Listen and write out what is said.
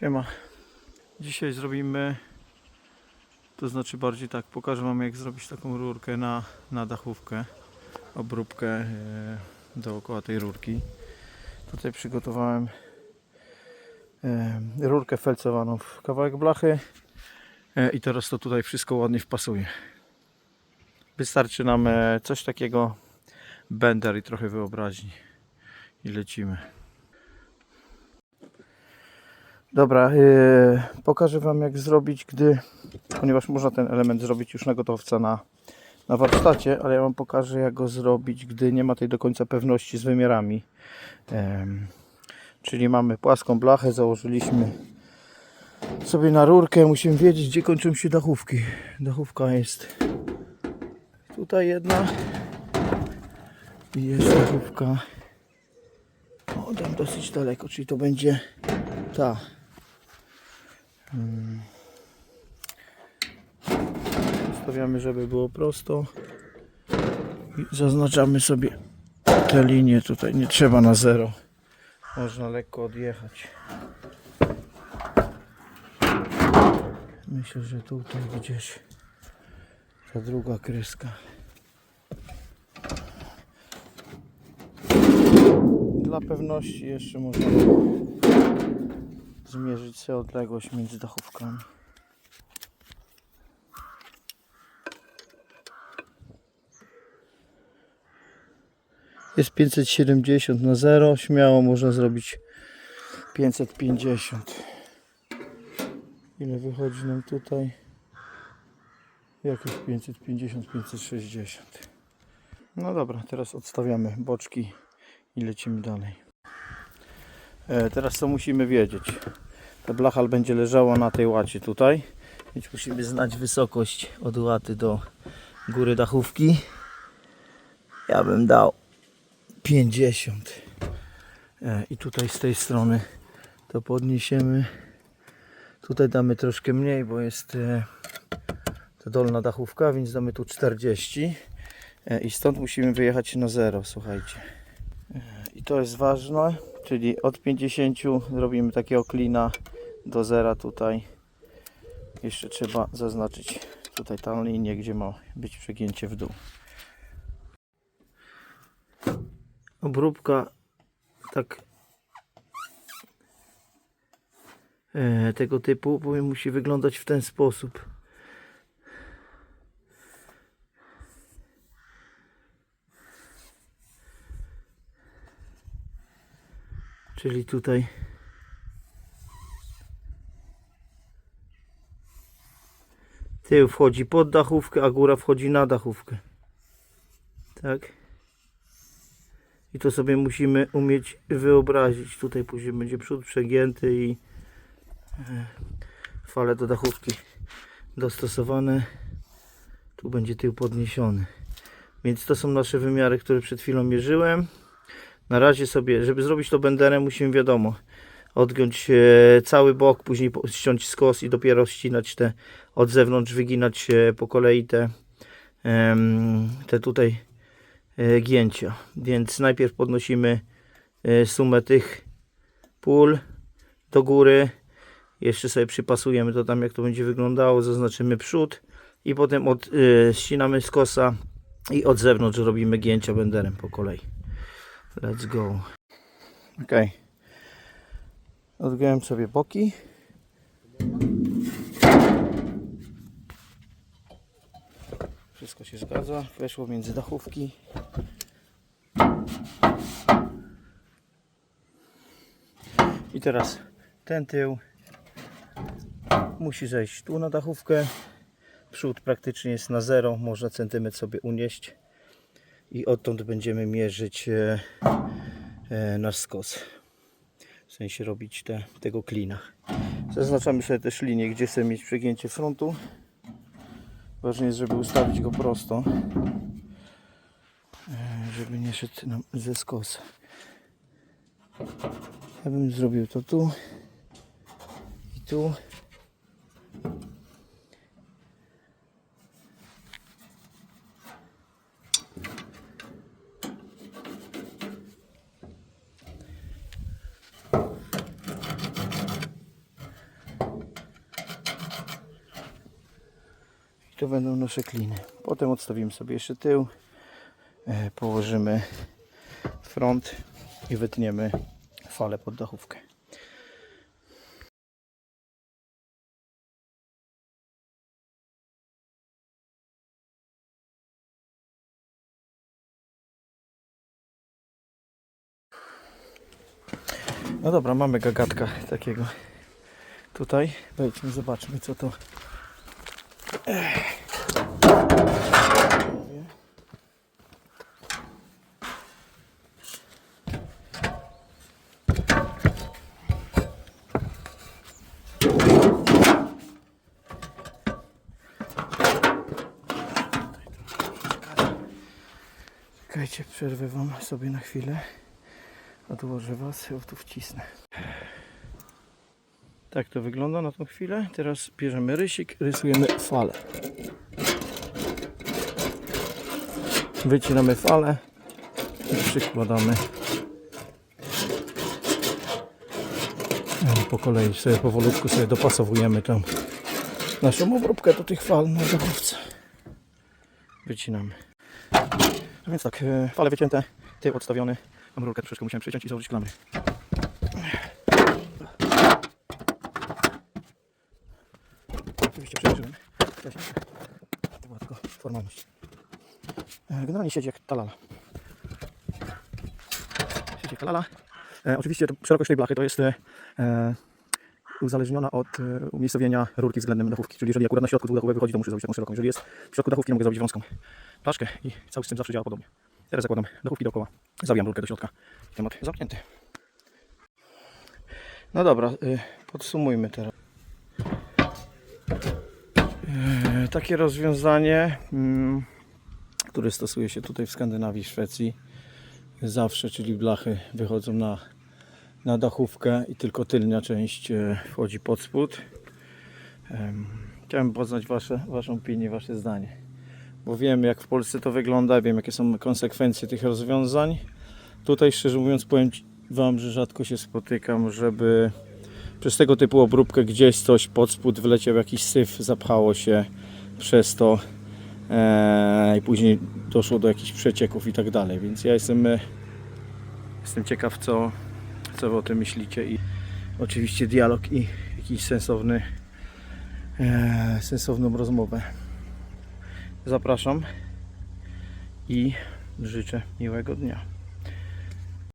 Siema. Dzisiaj zrobimy, to znaczy bardziej tak, pokażę Wam jak zrobić taką rurkę na, na dachówkę, obróbkę e, dookoła tej rurki. Tutaj przygotowałem e, rurkę felcowaną w kawałek blachy e, i teraz to tutaj wszystko ładnie wpasuje. Wystarczy nam coś takiego, bender i trochę wyobraźni i lecimy. Dobra, yy, pokażę Wam jak zrobić, gdy, ponieważ można ten element zrobić już na gotowca na, na warsztacie, ale ja Wam pokażę jak go zrobić, gdy nie ma tej do końca pewności z wymiarami. Em, czyli mamy płaską blachę, założyliśmy sobie na rurkę, musimy wiedzieć gdzie kończą się dachówki. Dachówka jest tutaj jedna i jest dachówka o, tam dosyć daleko, czyli to będzie ta. Hmm. Ustawiamy, żeby było prosto. I zaznaczamy sobie te linie tutaj. Nie trzeba na zero. Można lekko odjechać. Myślę, że tutaj gdzieś ta druga kreska. Dla pewności jeszcze można zmierzyć sobie odległość między dachówkami. Jest 570 na 0, śmiało można zrobić 550. Ile wychodzi nam tutaj? Jakieś 550, 560. No dobra, teraz odstawiamy boczki i lecimy dalej. E, teraz co musimy wiedzieć? Ta blachal będzie leżała na tej łacie tutaj, więc musimy znać wysokość od łaty do góry dachówki. Ja bym dał 50. E, I tutaj z tej strony to podniesiemy. Tutaj damy troszkę mniej, bo jest e, to dolna dachówka, więc damy tu 40. E, I stąd musimy wyjechać na zero, słuchajcie. I to jest ważne, czyli od 50 robimy takiego klina do zera tutaj. Jeszcze trzeba zaznaczyć tutaj tą linię, gdzie ma być przegięcie w dół. Obróbka tak e, tego typu musi wyglądać w ten sposób. Czyli tutaj tył wchodzi pod dachówkę, a góra wchodzi na dachówkę. Tak? I to sobie musimy umieć wyobrazić. Tutaj później będzie przód przegięty i e, fale do dachówki dostosowane. Tu będzie tył podniesiony. Więc to są nasze wymiary, które przed chwilą mierzyłem. Na razie sobie, żeby zrobić to benderem, musimy wiadomo, odgiąć e, cały bok, później ściąć skos i dopiero ścinać te od zewnątrz, wyginać e, po kolei te, te tutaj e, gięcia. Więc najpierw podnosimy sumę tych pól do góry. Jeszcze sobie przypasujemy to tam, jak to będzie wyglądało. Zaznaczymy przód i potem od, ścinamy skosa i od zewnątrz robimy gięcia benderem po kolei. Let's go. Ok. Odgiąłem sobie boki. Wszystko się zgadza. Weszło między dachówki. I teraz ten tył musi zejść tu na dachówkę. Przód praktycznie jest na zero. Można centymetr sobie unieść. I odtąd będziemy mierzyć e, e, nasz skos. W sensie robić te, tego klina. Zaznaczamy sobie też linię, gdzie chcemy mieć przegięcie frontu. Ważne jest, żeby ustawić go prosto, e, żeby nie szedł nam ze skosa. Ja bym zrobił to tu i tu. To będą nasze kliny. Potem odstawimy sobie jeszcze tył. E, położymy front i wytniemy falę pod dachówkę. No dobra, mamy gagatka takiego tutaj. Wejdźmy, zobaczmy co to. Czekajcie, przerwę wam sobie na chwilę. Odłożę was, ja tu wcisnę. Tak to wygląda na tą chwilę. Teraz bierzemy rysik, rysujemy falę. Wycinamy falę i przykładamy. Po kolei sobie powolutku sobie dopasowujemy tam naszą obróbkę do tych fal na dachówce. Wycinamy. No więc tak, e, fale wycięte, tył odstawiony. Mam rurkę troszeczkę musiałem przyciąć i założyć klamry. Oczywiście przełożyłem wcześniej. To była tylko formalność. E, Generalnie siedzi jak talala. Siedzi jak talala. E, oczywiście szerokość tej blachy to jest e, uzależniona od e, umiejscowienia rurki względem dachówki. Czyli jeżeli akurat na środku dwóch dachówek wychodzi, to muszę zrobić taką szeroką. Jeżeli jest w środku dachówki, mogę zrobić wąską blaszkę i cały system zawsze działa podobnie. Teraz zakładam dachówki dookoła, zawijam rurkę do środka temat zamknięty. No dobra, y, podsumujmy teraz. E, Takie rozwiązanie, mm, które stosuje się tutaj w Skandynawii, Szwecji, zawsze, czyli blachy wychodzą na, na dachówkę i tylko tylnia część e, wchodzi pod spód. Em, Chciałem poznać wasze, Waszą opinię, Wasze zdanie, bo wiem jak w Polsce to wygląda, wiem jakie są konsekwencje tych rozwiązań. Tutaj szczerze mówiąc powiem Wam, że rzadko się spotykam, żeby przez tego typu obróbkę gdzieś coś pod spód wleciał jakiś syf, zapchało się przez to e, i później doszło do jakichś przecieków i tak dalej. Więc ja jestem, e, jestem ciekaw, co, co wy o tym myślicie i oczywiście dialog i jakiś sensowny, e, sensowną rozmowę. Zapraszam i życzę miłego dnia.